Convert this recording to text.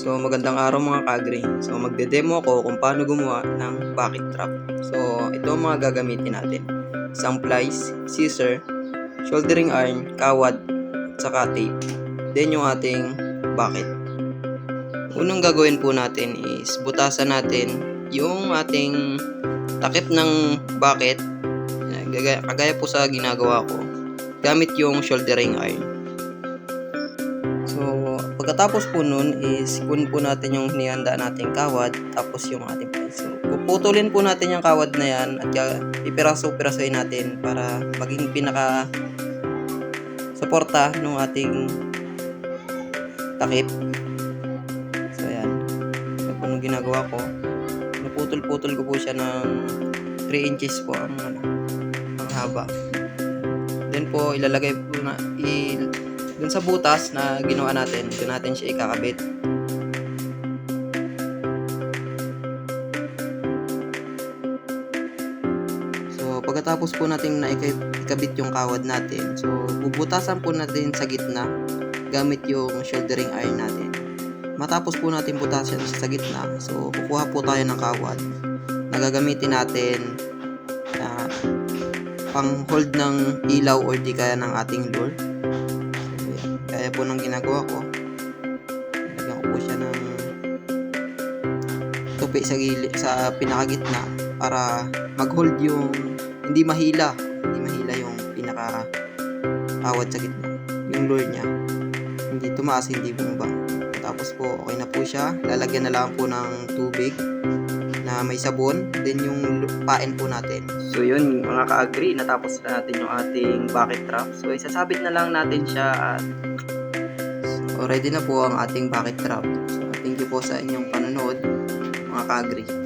So magandang araw mga kagri. So magde-demo ako kung paano gumawa ng bucket trap. So ito ang mga gagamitin natin. Isang plies, scissor, soldering iron, kawad, at saka tape. Then yung ating bucket. Unang gagawin po natin is butasan natin yung ating takip ng bucket. Kagaya po sa ginagawa ko. Gamit yung soldering iron. So, pagkatapos po nun is kunin po natin yung hinihanda nating kawad tapos yung ating plies. So, puputulin po natin yung kawad na yan at ipiraso-pirasoin natin para maging pinaka suporta ng ating takip. So, ayan. Ito po nung ginagawa ko. Naputol-putol ko po siya ng 3 inches po ang, ano, ang haba. Then po, ilalagay po na, i, dun sa butas na ginawa natin, dun natin siya ikakabit. So, pagkatapos po natin na ika- ikabit yung kawad natin, so, bubutasan po natin sa gitna gamit yung shouldering iron natin. Matapos po natin butasan sa gitna, so, kukuha po tayo ng kawad na gagamitin natin na pang hold ng ilaw or di kaya ng ating lure. Kaya po nang ginagawa ko, lagyan ko po siya ng tupi sa gili, sa pinakagitna para mag-hold yung hindi mahila, hindi mahila yung pinaka awad sa gitna, yung lure niya. Hindi tumaas, hindi bumaba. Tapos po, okay na po siya. Lalagyan na lang po ng tubig na may sabon. Then yung pain po natin. So yun, mga ka-agree, natapos na natin yung ating bucket trap. So isasabit na lang natin siya at so, ready na po ang ating bucket trap. So thank you po sa inyong panonood, mga ka-agree.